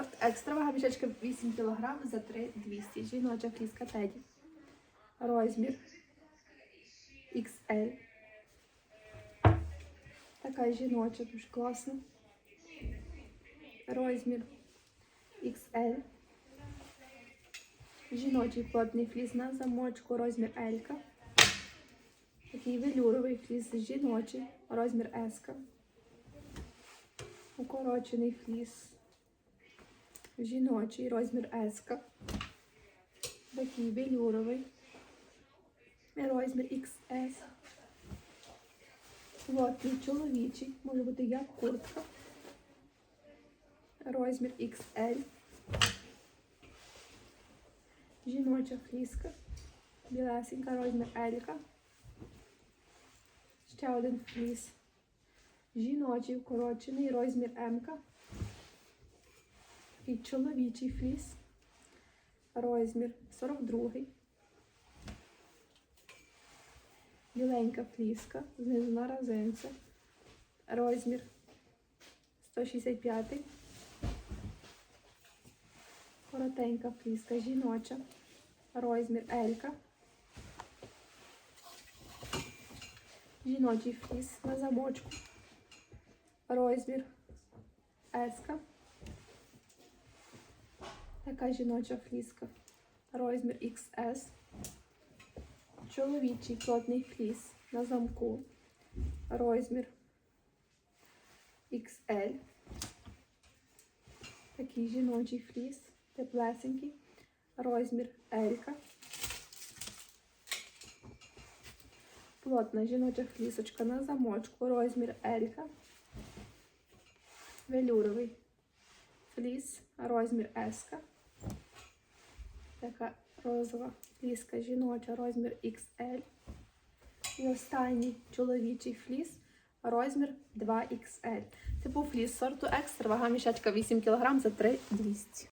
сорт екстра вага мішечка 8 кг за 3200. Жіноча фліска теді. Розмір XL. Така жіноча, дуже класна. Розмір XL. Жіночий плотний фліс на замочку, розмір L. Такий велюровий фліс жіночий, розмір S. Укорочений фліс. Жіночий, розмір S. Такий велюровий. Розмір XS. Плотний чоловічий, може бути як куртка. Розмір XL. Жіноча фліска. Білесенька, розмір L. Ще один фліс. Жіночий вкорочений, розмір М. Такий чоловічий фліс. Розмір 42. Біленька фліска, знизу на розинці. Розмір 165. Коротенька фліска жіноча. Розмір Елька. Жіночий фліс на замочку. Розмір Еска. Така жіноча фліска. Розмір XS. Чоловічий плотний фліс на замку. Розмір XL. Такий жіночий фліс. Теплесенький. Розмір Елька. Плотна жіноча флісочка на замочку. Розмір Елька. Велюровий фліс. Розмір S. Така розова фліска жіноча, розмір XL. І останній чоловічий фліс, розмір 2XL. Це був фліс сорту екстра, вага мішечка 8 кг за 3200.